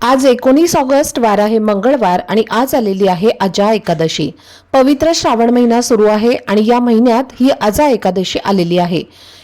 आज एकोणीस ऑगस्ट वार आहे मंगळवार आणि आज आलेली आहे अजा एकादशी. पवित्र श्रावण महिना सुरू आहे आणि या महिन्यात ही अजा एकादशी आलेली आहे.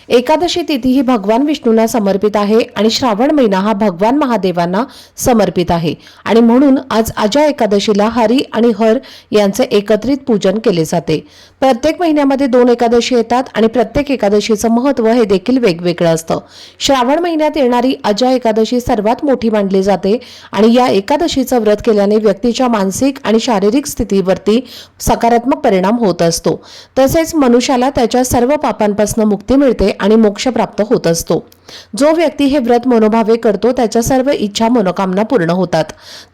एकादशी तिथी ही भगवान विष्णूंना समर्पित आहे आणि श्रावण महिना हा भगवान महादेवांना समर्पित आहे. आणि म्हणून आज अजा एकादशीला हरी आणि हर यांचे एकत्रित पूजन केले जाते. प्रत्येक महिन्यामध्ये दोन एकादशी येतात आणि प्रत्येक एकादशीचं महत्त्व हे देखील वेगवेगळं असतं. श्रावण महिन्यात येणारी अजा एकादशी सर्वात मोठी मानली जाते आणि या एकादशीचं व्रत केल्याने व्यक्तीच्या मानसिक आणि शारीरिक स्थितीवरती सकारात्मक परिणाम होत असतो. तसेच मनुष्याला त्याच्या सर्व पापांपासून मुक्ती मिळते आणि मोक्ष प्राप्त होत असतो. जो व्यक्ती हे व्रत मनोभावे करतो त्याच्या सर्व इच्छा मनोकामना पूर्ण होतात.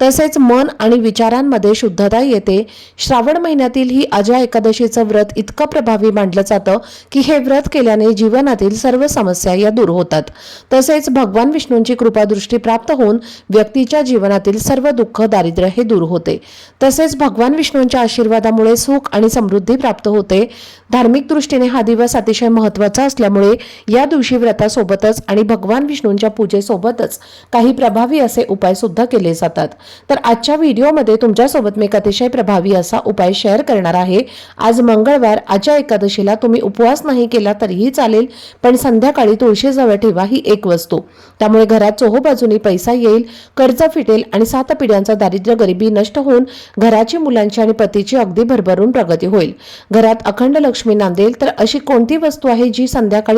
तसेच मन आणि विचारांमध्ये शुद्धता येते. श्रावण महिन्यातील ही अजय एकादशीचं व्रत इतकं प्रभावी मानलं जातं की हे व्रत केल्याने जीवनातील सर्व समस्या या दूर होतात. तसेच भगवान विष्णूंची कृपादृष्टी प्राप्त होऊन व्यक्तीच्या जीवनातील सर्व दुःख दारिद्र्य हे दूर होते. तसेच भगवान विष्णूंच्या आशीर्वादामुळे सुख आणि समृद्धी प्राप्त होते. धार्मिक दृष्टीने हा दिवस अतिशय महत्त्वाचा असल्यामुळे या दिवशी व्रतासोबतच आणि भगवान विष्णूंच्या पूजेसोबतच काही प्रभावी असे उपाय सुद्धा केले जातात. तर आजच्या व्हिडिओमध्ये तुमच्यासोबत मी एक अतिशय प्रभावी असा उपाय शेअर करणार आहे. आज मंगळवार आजच्या एकादशीला तुम्ही उपवास नाही केला तरीही चालेल पण संध्याकाळी तुळशीजवळ ठेवा ही एक वस्तू. त्यामुळे घरात चोहोबाजूनी पैसा येईल कर्ज फिटेल आणि सात पिढ्यांचा दारिद्र्य गरिबी नष्ट होऊन घराची मुलांची आणि पतीची अगदी भरभरून प्रगती होईल. घरात अखंड लक्ष्मी नांदेल तर अशी कोणती वस्तू आहे जी संध्याकाळी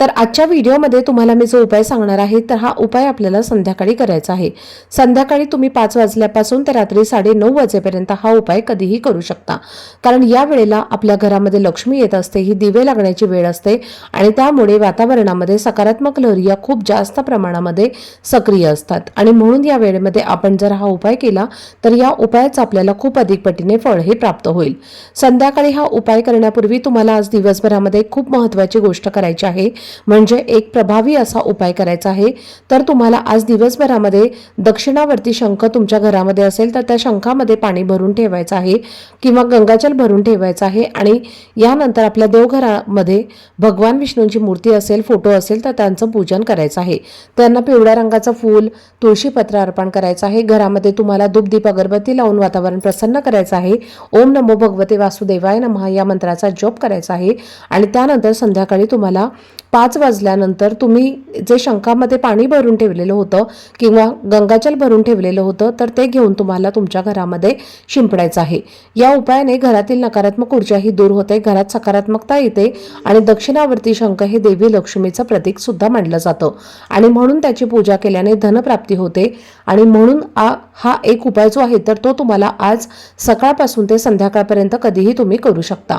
तर आजच्या व्हिडिओमध्ये तुम्हाला मी जो उपाय सांगणार आहे तर हा उपाय आपल्याला संध्याकाळी करायचा आहे. संध्याकाळी तुम्ही पाच वाजल्यापासून ते रात्री साडे नऊ वाजेपर्यंत हा उपाय कधीही करू शकता. कारण या वेळेला आपल्या घरामध्ये लक्ष्मी येत असते ही दिवे लागण्याची वेळ असते आणि त्यामुळे वातावरणामध्ये सकारात्मक लहरी या खूप जास्त प्रमाणामध्ये सक्रिय असतात. आणि म्हणून या वेळेमध्ये आपण जर हा उपाय केला तर या उपायाचं आपल्याला खूप अधिक पटीने फळ हे प्राप्त होईल. संध्याकाळी हा उपाय करण्यापूर्वी तुम्हाला आज दिवसभरामध्ये खूप महत्त्वाची गोष्ट करायची आहे. आहे. म्हणजे एक प्रभावी असा उपाय करायचा आहे. तर तुम्हाला आज दिवसभरामध्ये दक्षिणावरती शंख तुमच्या घरामध्ये असेल तर त्या शंखामध्ये पाणी भरून ठेवायचं आहे किंवा गंगाजल भरून ठेवायचं आहे. आणि यानंतर आपल्या देवघरामध्ये भगवान विष्णूंची मूर्ती असेल फोटो असेल तर त्यांचं पूजन करायचं आहे. त्यांना पिवळ्या रंगाचं फूल तुळशीपत्र अर्पण करायचं आहे. घरामध्ये तुम्हाला धूपदीप अगरबत्ती लावून वातावरण प्रसन्न करायचं आहे. ओम नमो भगवते वासुदेवाय नमः या मंत्राचा जप करायचा आहे. आणि त्यानंतर संध्याकाळी तुम्हाला पाच वाजल्यानंतर तुम्ही जे शंखामध्ये पाणी भरून ठेवलेलं होतं किंवा गंगाजल भरून ठेवलेलं होतं तर ते घेऊन तुम्हाला तुमच्या घरामध्ये शिंपडायचं आहे. या उपायाने घरातील नकारात्मक ऊर्जाही दूर होते घरात सकारात्मकता येते आणि दक्षिणावर्ती शंख हे देवी लक्ष्मीचं प्रतीक सुद्धा मानलं जातं. आणि म्हणून त्याची पूजा केल्याने धनप्राप्ती होते. आणि म्हणून आ- हा एक उपाय जो आहे तर तो तुम्हाला आज सकाळपासून ते संध्याकाळपर्यंत कधीही तुम्ही करू शकता.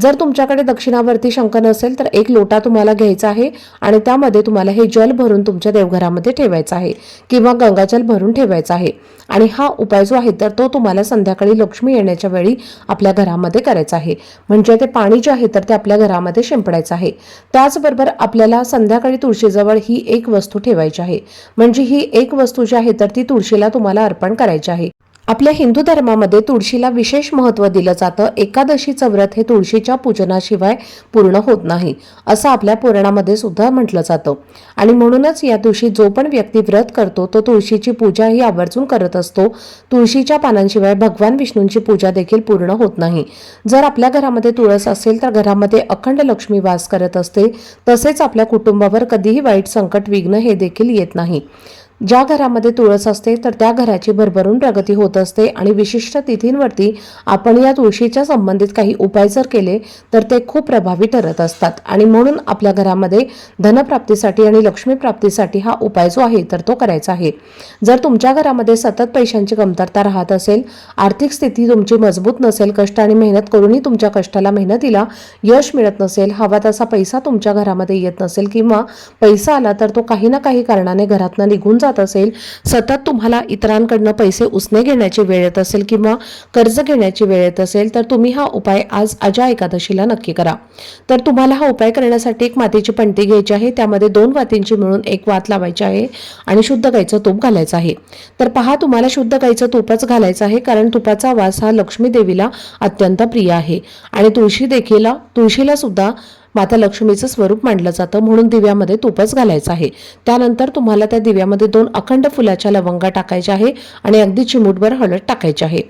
जर तुमच्याकडे दक्षिणावरती शंख नसेल तर एक लोटा तुम्हाला घ्यायचा आहे आणि त्यामध्ये तुम्हाला हे जल भरून तुमच्या देवघरामध्ये ठेवायचं आहे किंवा गंगाजल भरून ठेवायचं आहे. आणि हा उपाय जो आहे तर तो तुम्हाला संध्याकाळी लक्ष्मी येण्याच्या वेळी आपल्या घरामध्ये करायचा आहे. म्हणजे ते पाणी जे आहे तर ते आपल्या घरामध्ये शिंपडायचं आहे. त्याचबरोबर आपल्याला संध्याकाळी तुळशीजवळ ही एक वस्तू ठेवायची आहे. म्हणजे ही एक वस्तू जी आहे तर ती तुळशीला तुम्हाला अर्पण करायची आहे. आपल्या हिंदू धर्मामध्ये तुळशीला विशेष महत्त्व दिलं जातं. एकादशीचं व्रत हे तुळशीच्या पूजनाशिवाय पूर्ण होत नाही असं आपल्या पुराणामध्ये सुद्धा म्हटलं जातं. आणि म्हणूनच या दिवशी जो पण व्यक्ती व्रत करतो तो तुळशीची पूजा ही आवर्जून करत असतो. तुळशीच्या पानांशिवाय भगवान विष्णूंची पूजा देखील पूर्ण होत नाही. जर आपल्या घरामध्ये तुळस असेल तर घरामध्ये अखंड लक्ष्मी वास करत असते. तसेच आपल्या कुटुंबावर कधीही वाईट संकट विघ्न हे देखील येत नाही. ज्या घरामध्ये तुळस असते तर त्या घराची भरभरून प्रगती होत असते आणि विशिष्ट तिथींवरती आपण या तुळशीच्या संबंधित काही उपाय जर केले तर ते खूप प्रभावी ठरत असतात. आणि म्हणून आपल्या घरामध्ये धनप्राप्तीसाठी आणि लक्ष्मी प्राप्तीसाठी हा उपाय जो आहे तर तो करायचा आहे. जर तुमच्या घरामध्ये सतत पैशांची कमतरता राहत असेल आर्थिक स्थिती तुमची मजबूत नसेल कष्ट आणि मेहनत करूनही तुमच्या कष्टाला मेहनतीला यश मिळत नसेल हवा तसा पैसा तुमच्या घरामध्ये येत नसेल किंवा पैसा आला तर तो काही ना काही कारणाने घरातनं निघून जात असेल सतत तुम्हाला इतरांकडनं पैसे उसने घेण्याची वेळ येत असेल किंवा कर्ज घेण्याची वेळ येत असेल तर तुम्ही हा उपाय आज अजा एकादशीला नक्की करा. तर तुम्हाला हा उपाय करण्यासाठी एक मातीची पणती घ्यायची आहे त्यामध्ये दोन वातींची मिळून एक वात लावायची आहे आणि शुद्ध गाईचं तूप घालायचं आहे. तर पहा तुम्हाला शुद्ध गाईचं तूपच घालायचं आहे कारण तुपाचा वास हा लक्ष्मी देवीला अत्यंत प्रिय आहे. आणि तुळशी देखील तुळशीला सुद्धा माता लक्ष्मीचं स्वरूप मांडलं जातं म्हणून दिव्यामध्ये तुपच घालायचं आहे. त्यानंतर तुम्हाला त्या दिव्यामध्ये दोन अखंड फुलाच्या लवंगा टाकायच्या आहे आणि अगदी चिमूटभर हळद टाकायची आहे.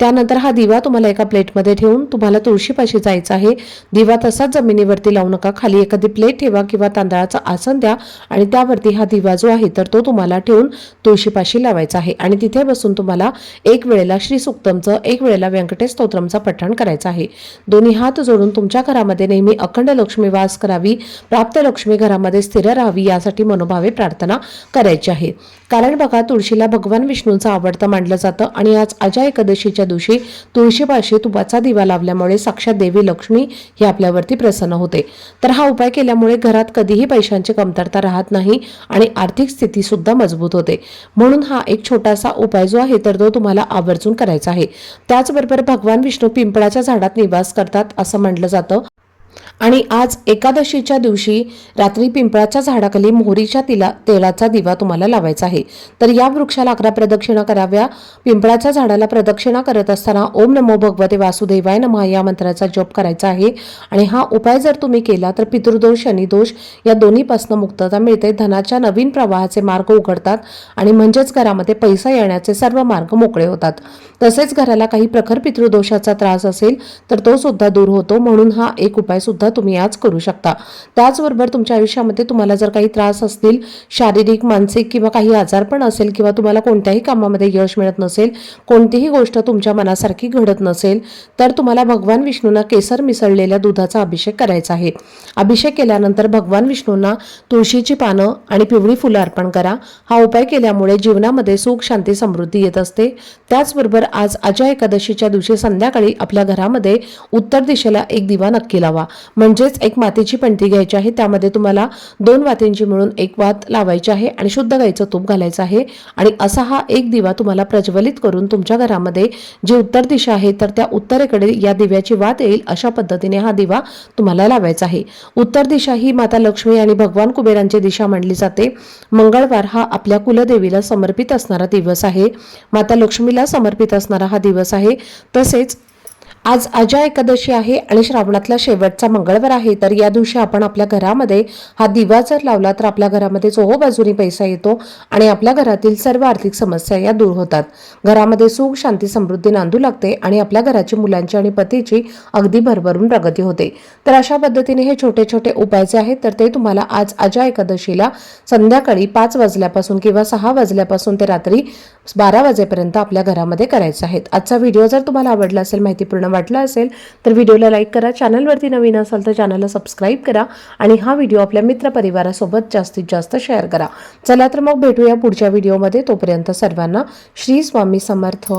त्यानंतर हा दिवा तुम्हाला एका प्लेटमध्ये ठेवून तुम्हाला तुळशीपाशी जायचं आहे. दिवा तसाच जमिनीवरती लावू नका. खाली एखादी प्लेट ठेवा किंवा तांदळाचं आसन द्या आणि त्यावरती हा दिवा जो आहे तर तो तुम्हाला ठेवून तुळशीपाशी लावायचा आहे. आणि तिथे बसून तुम्हाला एक वेळेला श्री सुक्तमचं एक वेळेला व्यंकटेश स्तोत्रमचं पठण करायचं आहे. दोन्ही हात जोडून तुमच्या घरामध्ये नेहमी अखंड लक्ष्मी वास करावी प्राप्त लक्ष्मी घरामध्ये स्थिर राहावी यासाठी मनोभावे प्रार्थना करायची आहे. कारण बघा तुळशीला भगवान विष्णूंचं आवडतं मानलं जातं आणि आज अजय एकादशीच्या दिवशी तुळशीपाशी तुपाचा दिवा लावल्यामुळे साक्षात देवी लक्ष्मी ही आपल्यावरती प्रसन्न होते. तर हा उपाय केल्यामुळे घरात कधीही पैशांची कमतरता राहत नाही आणि आर्थिक स्थिती सुद्धा मजबूत होते. म्हणून हा एक छोटासा उपाय जो आहे तर तो तुम्हाला आवर्जून करायचा आहे. त्याचबरोबर भगवान विष्णू पिंपळाच्या झाडात निवास करतात असं म्हटलं जातं. आणि आज एकादशीच्या दिवशी रात्री पिंपळाच्या झाडाखाली मोहरीच्या तिला तेलाचा दिवा तुम्हाला लावायचा आहे. तर या वृक्षाला अकरा प्रदक्षिणा कराव्या. पिंपळाच्या झाडाला प्रदक्षिणा करत असताना ओम नमो भगवते वासुदेवाय नमः या मंत्राचा जप करायचा आहे. आणि हा उपाय जर तुम्ही केला तर पितृदोष शनिदोष या दोन्हीपासून मुक्तता मिळते. धनाच्या नवीन प्रवाहाचे मार्ग उघडतात आणि म्हणजेच घरामध्ये पैसा येण्याचे सर्व मार्ग मोकळे होतात. तसेच घराला काही प्रखर पितृदोषाचा त्रास असेल तर तो सुद्धा दूर होतो. म्हणून हा एक उपाय सुद्धा तुम्ही आज करू शकता. त्याचबरोबर तुमच्या आयुष्यामध्ये तुम्हाला जर काही त्रास असतील शारीरिक मानसिक किंवा काही आजारपण असेल किंवा तुम्हाला कोणत्याही कामामध्ये यश मिळत नसेल कोणतीही गोष्ट तुमच्या मनासारखी घडत नसेल तर तुम्हाला भगवान विष्णूंना केसर मिसळलेल्या दुधाचा अभिषेक करायचा आहे. अभिषेक केल्यानंतर भगवान विष्णूंना तुळशीची पानं आणि पिवळी फुलं अर्पण करा. हा उपाय केल्यामुळे जीवनामध्ये सुख शांती समृद्धी येत असते. त्याचबरोबर आज अजय एकादशीच्या दिवशी संध्याकाळी आपल्या घरामध्ये उत्तर दिशेला एक दिवा नक्की लावा. म्हणजेच एक मातीची पणती घ्यायची आहे. त्यामध्ये तुम्हाला दोन वातींची मिळून एक वात लावायची आहे आणि शुद्ध गाईचं तूप घालायचं आहे. आणि असा हा एक दिवा तुम्हाला प्रज्वलित करून तुमच्या घरामध्ये जी उत्तर दिशा आहे तर त्या उत्तरेकडे या दिव्याची वात येईल अशा पद्धतीने हा दिवा तुम्हाला लावायचा आहे. उत्तर दिशा ही माता लक्ष्मी आणि भगवान कुबेरांची दिशा मांडली जाते. मंगळवार हा आपल्या कुलदेवीला समर्पित असणारा दिवस आहे. माता लक्ष्मीला समर्पित असणारा हा दिवस आहे. तसेच आज अजा एकादशी आहे आणि श्रावणातला शेवटचा मंगळवार आहे. तर या दिवशी आपण आपल्या घरामध्ये हा दिवा जर लावला तर आपल्या घरामध्ये चोहो बाजूनी पैसा येतो आणि आपल्या घरातील सर्व आर्थिक समस्या या दूर होतात. घरामध्ये सुख शांती समृद्धी नांदू लागते आणि आपल्या घराची मुलांची आणि पतीची अगदी भरभरून प्रगती होते. तर अशा पद्धतीने हे छोटे छोटे उपाय जे आहेत तर ते तुम्हाला आज अजा एकादशीला संध्याकाळी पाच वाजल्यापासून किंवा सहा वाजल्यापासून ते रात्री बारा वाजेपर्यंत आपल्या घरामध्ये करायचे आहेत. आजचा व्हिडिओ जर तुम्हाला आवडला असेल माहितीपूर्ण वाटला असेल तर व्हिडिओला लाईक करा. चॅनलवरती नवीन असाल तर चॅनलला सबस्क्राईब करा आणि हा व्हिडिओ आपल्या मित्रपरिवारासोबत जास्तीत जास्त शेअर करा. चला तर मग भेटूया पुढच्या व्हिडिओमध्ये. तोपर्यंत सर्वांना श्री स्वामी समर्थ.